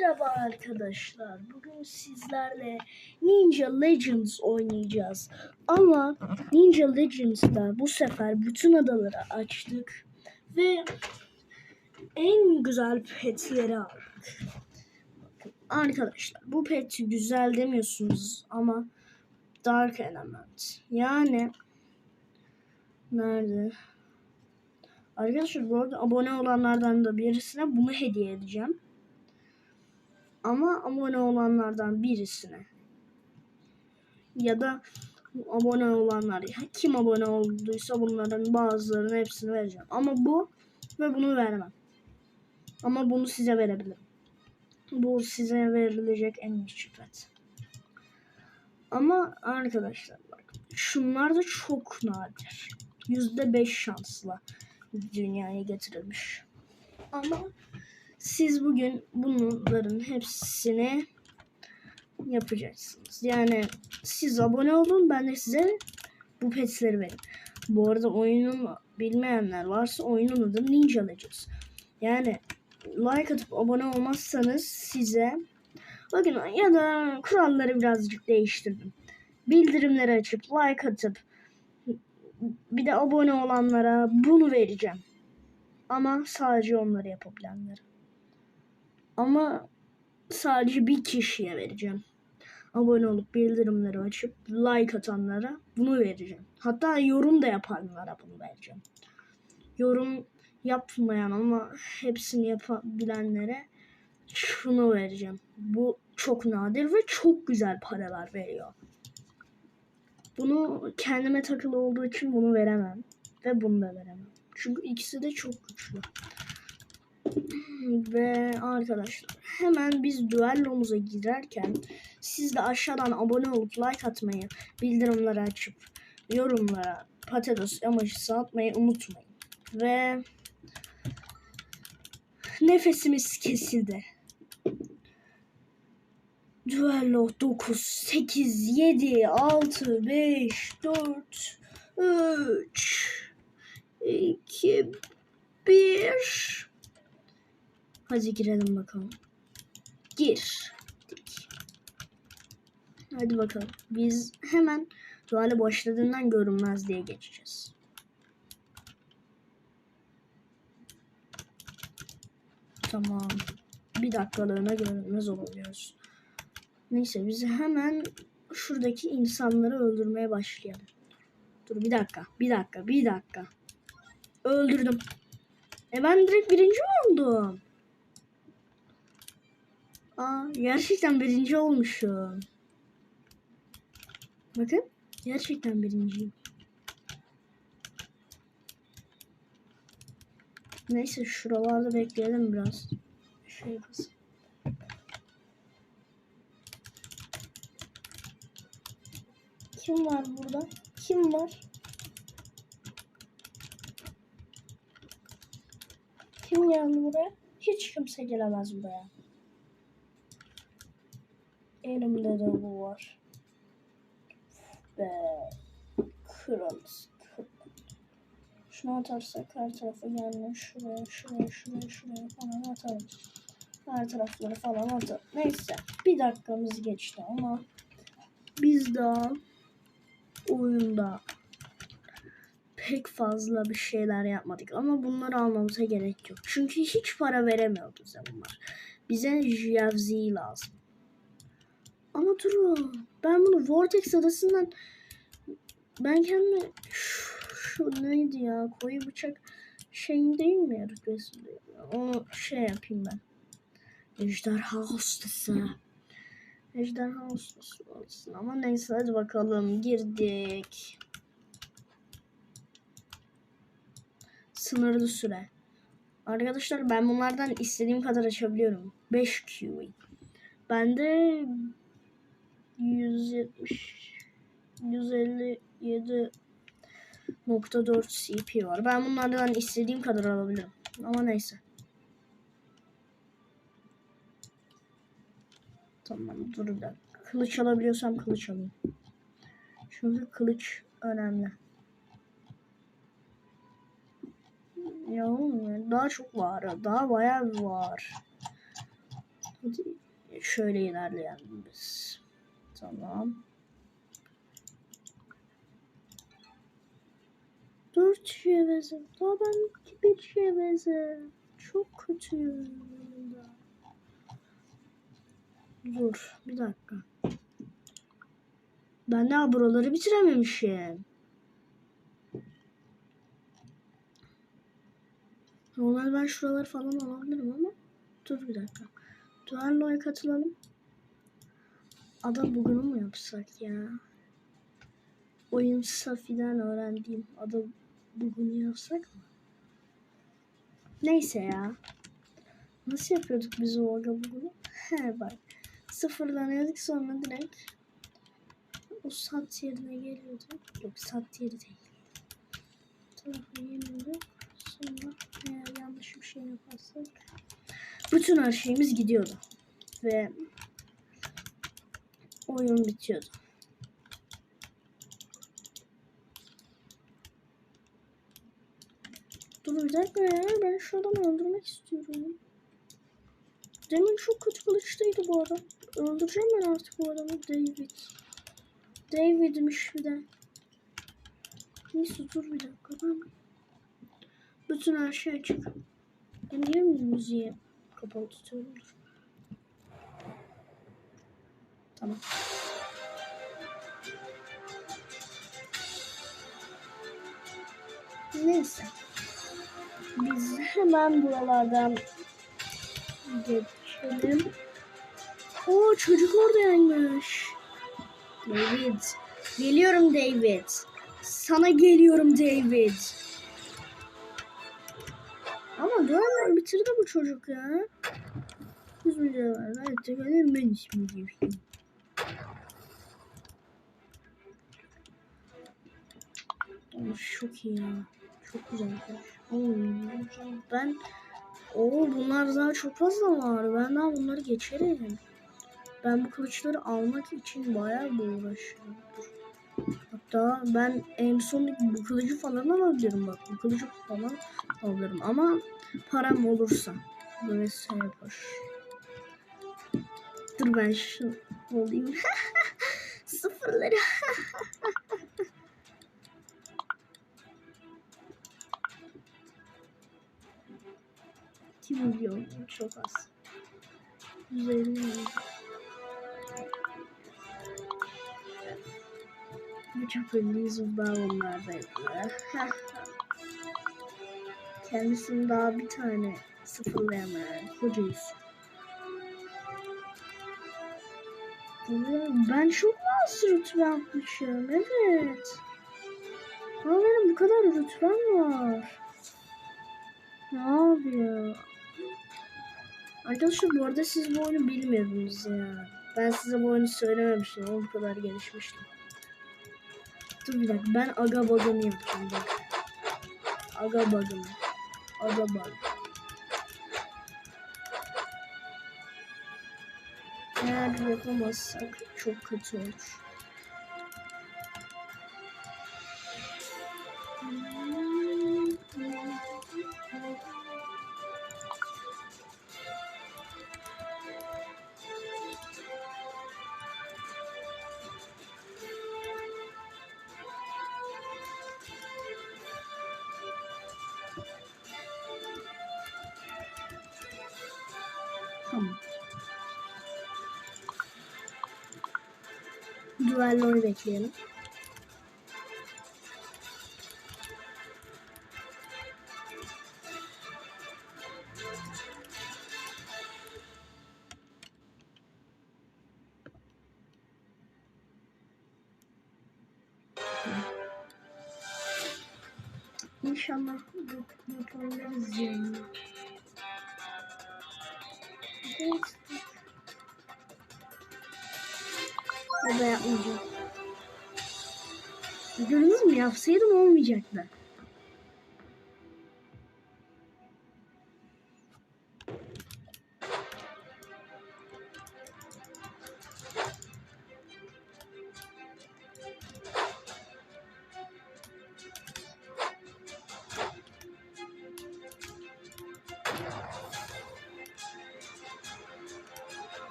Merhaba arkadaşlar. Bugün sizlerle Ninja Legends oynayacağız. Ama Ninja Legends'da bu sefer bütün adaları açtık ve en güzel petleri aldık. Arkadaşlar bu pet güzel demiyorsunuz ama Dark Element. Yani nerede? Arkadaşlar bu arada abone olanlardan da birisine bunu hediye edeceğim. Ama abone olanlardan birisine ya da abone olanlar kim abone olduysa bunların bazılarının hepsini vereceğim. Ama bu ve bunu vermem. Ama bunu size verebilirim. Bu size verilecek en iyi şifret. Ama arkadaşlar bak şunlar da çok nadir. %5 şansla dünyaya getirilmiş. Ama siz bugün bunların hepsini yapacaksınız. Yani siz abone olun ben de size bu petleri verin. Bu arada oyunun bilmeyenler varsa oyunun adı Ninja Legends. Yani like atıp abone olmazsanız size bakın ya da kuralları birazcık değiştirdim. Bildirimleri açıp like atıp bir de abone olanlara bunu vereceğim. Ama sadece onları yapabilenlere. Ama sadece bir kişiye vereceğim. Abone olup bildirimleri açıp like atanlara bunu vereceğim. Hatta yorum da yapanlara bunu vereceğim. Yorum yapmayan ama hepsini yapabilenlere şunu vereceğim. Bu çok nadir ve çok güzel paralar veriyor. Bunu kendime takılı olduğu için bunu veremem. Ve bunu da veremem. Çünkü ikisi de çok güçlü. Ve arkadaşlar hemen biz düellomuza girerken siz de aşağıdan abone olup like atmayı, bildirimleri açıp yorumlara patates emojisi atmayı unutmayın. Ve nefesimiz kesildi. Duello 9, 8, 7, 6, 5, 4, 3, 2, 1. Hadi girelim bakalım. Gir. Hadi bakalım. Biz hemen duale başladığından görünmez diye geçeceğiz. Tamam. Bir dakikalığına görünmez olabiliyoruz. Neyse biz hemen şuradaki insanları öldürmeye başlayalım. Dur bir dakika, bir dakika, bir dakika. Öldürdüm. E ben direkt birinci mi oldum? Aa, gerçekten birinci olmuşum. Bakın, gerçekten birinciyim. Neyse şuralarda bekleyelim biraz. Şey. Kim var burada? Kim var? Kim geldi buraya? Hiç kimse gelemez buraya. Elimde de bu var. Be kralız. Şunu atarsak her tarafa gelme. Şuraya, şuraya, şuraya, şuraya falan atalım. Her tarafları falan atalım. Neyse. Bir dakikamız geçti ama biz daha oyunda pek fazla bir şeyler yapmadık ama bunları almamıza gerek yok. Çünkü hiç para veremiyor bize bunlar. Bize Javzi lazım. Ama durun. Ben bunu Vortex adasından ben kendime şu, neydi ya koyu bıçak şeyin değil mi rütbesinde? Onu şey yapayım ben. Ejderha hostası. Ejderha hostası olsun. Ama neyse hadi bakalım girdik. Sınırlı süre. Arkadaşlar ben bunlardan istediğim kadar açabiliyorum. 5 QE. Bende 170 157.4 CP var. Ben bunlardan istediğim kadar alabilirim. Ama neyse. Tamam dur bir dakika. Kılıç alabiliyorsam kılıç alayım. Çünkü kılıç önemli. Ya oğlum daha çok var. Daha bayağı var. Hadi şöyle ilerleyelim biz. Tamam. Dört kişiye benzer. Daha ben bir kişiye benzer. Çok kötüyüm. Dur bir dakika. Ben daha buraları bitirememişim. Normal ben şuraları falan alabilirim ama dur bir dakika. Duello'ya katılalım. Ada bugünü mü yapsak ya? Oyun Safi'den öğrendiğim ada bugünü yapsak mı? Neyse ya. Nasıl yapıyorduk biz o aga bugünü? He bak. Sıfırlanıyorduk sonra direkt o sat yerine geliyordu. Yok sat yeri değil. Tarafı yeniyorduk. Sonra eğer yanlış bir şey yaparsak bütün her şeyimiz gidiyordu. Ve oyun bitiyordu. Dur bir dakika ya. Ben şu adamı öldürmek istiyorum. Demin çok kötü kılıçtaydı bu adam. Öldüreceğim ben artık bu adamı. David. David'miş bir de. Neyse dur bir dakika. Ben bütün her şey açık. Ben niye müziği kapalı tutuyorum? Dur. Tamam. Neyse. Biz hemen buralardan geçelim. Oo çocuk oradaymış. David. Geliyorum David. Sana geliyorum David. Ama duvarları bitirdi bu çocuk ya. Yüz mücevher. Evet, tekelim ben ismi gibi. Çok iyi ya. Çok güzel. Ben o bunlar daha çok fazla var. Ben daha bunları geçerim. Ben bu kılıçları almak için bayağı bir uğraşıyorum. Hatta ben en son bu kılıcı falan alabilirim bak. Bu kılıcı falan alırım ama param olursa böyle şey yapar. Dur ben şu olayım. Sıfırları. İki milyon çok az. 150 milyon. Bu çok ünlü Zubba onlardaydı. Kendisini daha bir tane sıfırlayamayan Yusuf. Ben çok az rütbe yapmışım. Evet. Ama benim bu kadar rütbem var. Ne yapıyor? Arkadaşlar bu arada siz bu oyunu bilmiyordunuz ya. Ben size bu oyunu söylememiştim. O kadar gelişmiştim. Dur bir dakika ben aga bug'ını yapacağım bak. Aga bug'ını. Aga bug. Eğer yapamazsak çok kötü olur. Tamam. Duello'yu bekleyelim. İnşallah yaparız yani. Ya da yapmayacağım. Gördünüz mü? Yapsaydım olmayacaktı.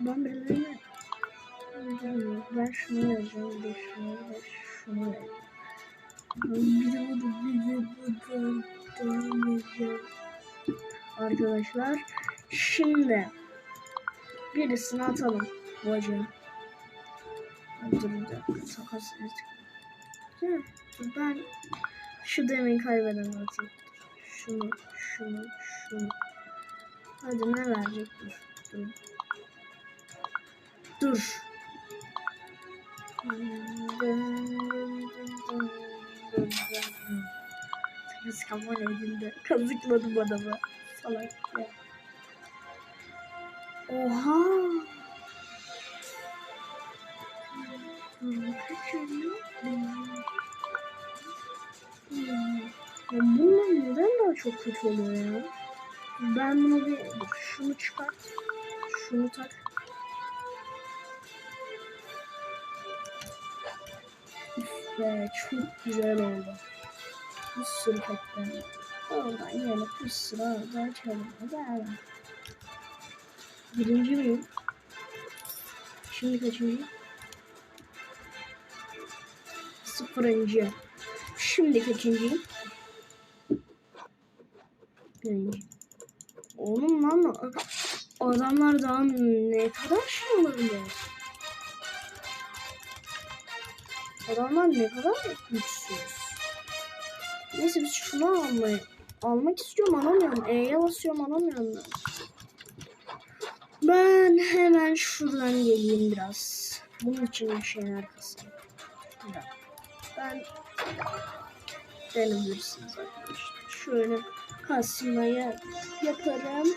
Ben birilerine. Ben şunu bir de şunu ve şunu edeceğim. Arkadaşlar şimdi birisini atalım bu acıya. Dur bir dakika takas et. Değil mi? Dur Ben şu demin kaybeden atayım. Şunu, şunu, şunu. Hadi ne verecek? Dur. Dur. Dur. Biz kabul edildi. Kazıkladım adamı. Salak ya. Oha. Kaç. Hmm. Ya bunlar neden daha çok kötü oluyor ya? Ben bunu bir şunu çıkart. Şunu tak. Üf be çok güzel oldu. Bir sürü petler. Oradan yine bir sürü orada açalım. Hadi Birinci miyim? Şimdi kaçıncı? Sıfırıncı. Şimdi kaçıncıyım? Birinci. Oğlum lan adamlar daha ne kadar şey olabilir? Adamlar ne kadar güçsüz. Neyse biz şunu almayı almak istiyorum alamıyorum. E'ye basıyorum alamıyorum ben. Ben hemen şuradan geleyim biraz. Bunun için bir. Bir dakika. Ben denebilirsiniz arkadaşlar. Şöyle kasmayı yaparım.